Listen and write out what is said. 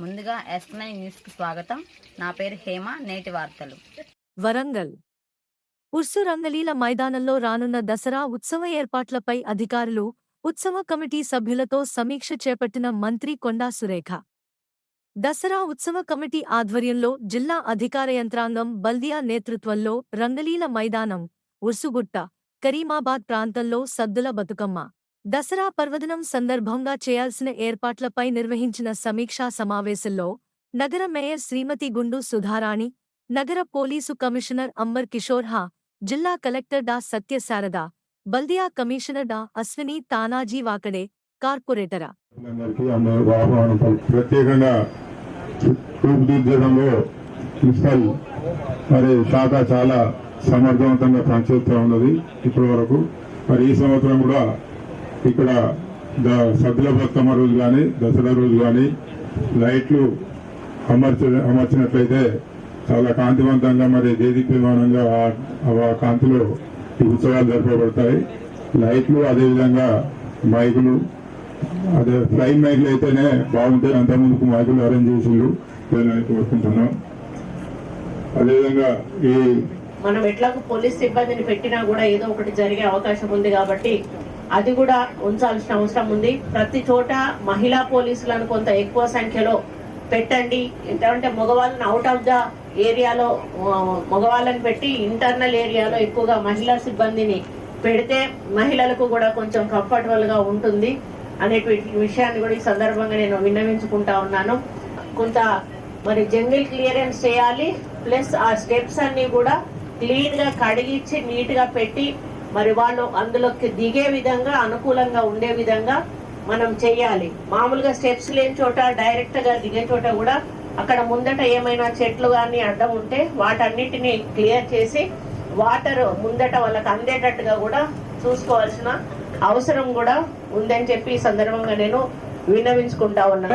ముందుగా yes nine న్యూస్కి స్వాగతం. నా పేరు హేమ నేటి వార్తలు. వరంగల్. ఉర్సు రంగలీల మైదానంలో రానున్న దసరా ఉత్సవ ఏర్పాట్లపై అధికారులు ఉత్సవ కమిటీ సభ్యులతో సమీక్ష చేపట్టిన మంత్రి కొండా సురేఖ. దసరా ఉత్సవ కమిటీ ఆధ్వర్యంలో జిల్లా అధికార యంత్రాంగం బల్దియా నేతృత్వంలో రంగలీల మైదానం ఉర్సుగుట్ట కరీమాబాద్ ప్రాంతంలో సద్దుల బతుకమ్మ. దసరా పర్వదినం సందర్భంగా చేయాల్సిన ఏర్పాట్లపై నిర్వహించిన సమీక్షా సమావేశంలో నగర మేయర్ శ్రీమతి గుండు సుధారాణి నగర పోలీసు కమిషనర్ అంబర్ కిషోర్ హా జిల్లా కలెక్టర్ డా సత్యశారద బల్దియా కమిషనర్ డా అశ్విని తానాజీ వాకడే కార్పొరేటరా. ప్రత్యేకంగా రూపుదిద్దడంలో మున్సిపల్ మరి శాఖ చాలా సమర్థవంతంగా పనిచేస్తూ ఉన్నది ఇప్పటి వరకు. మరి ఈ సంవత్సరం కూడా ఇక్కడ ద సద్దుల బతుకమ్మ రోజు కానీ దసరా రోజు కానీ లైట్లు అమర్చ అమర్చినట్లయితే చాలా కాంతివంతంగా మరి దేదీప్యమానంగా ఆ- ఆ కాంతిలో ఈ ఉత్సవాలు జరపబడతాయి. లైట్లు అదేవిధంగా మైకులు అదే ఫ్లైన్ మైక్లు అయితేనే బాగుంటాయి అంతకుముందుకు మైకులు అరేంజ్ చేసిండ్రు. దాన్ని కోరుకుంటున్నాం అదేవిధంగా ఈ మనం ఎట్లాగో పోలీస్ సిబ్బందిని పెట్టినా కూడా ఏదో ఒకటి జరిగే అవకాశం ఉంది కాబట్టి అది కూడా ఉంచాల్సిన అవసరం ఉంది. ప్రతి చోట మహిళా పోలీసులను కొంత ఎక్కువ సంఖ్యలో పెట్టండి. ఎందుకంటే మగవాళ్ళని అవుట్ ఆఫ్ ద ఏరియాలో మగవాళ్ళని పెట్టి ఇంటర్నల్ ఏరియాలో ఎక్కువగా మహిళా సిబ్బందిని పెడితే మహిళలకు కూడా కొంచెం కంఫర్టబుల్గా ఉంటుంది అనేటువంటి విషయాన్ని కూడా ఈ సందర్భంగా నేను విన్నవించుకుంటా ఉన్నాను. కొంత మరి జంగిల్ క్లియరెన్స్ చేయాలి. ప్లస్ ఆ స్టెప్స్ అన్ని కూడా క్లీన్గా కడిగిచ్చి నీట్గా పెట్టి మరి వాళ్ళు అందులోకి దిగే విధంగా అనుకూలంగా ఉండే విధంగా మనం చెయ్యాలి. మామూలుగా స్టెప్స్ లేని చోట డైరెక్ట్గా దిగే చోట కూడా అక్కడ ముందట ఏమైనా చెట్లు కానీ అడ్డం ఉంటే వాటన్నిటిని క్లియర్ చేసి వాటర్ ముందట వాళ్ళకి అందేటట్టుగా కూడా చూసుకోవాల్సిన అవసరం కూడా ఉందని చెప్పి ఈ సందర్భంగా నేను విన్నవించుకుంటా ఉన్నాను.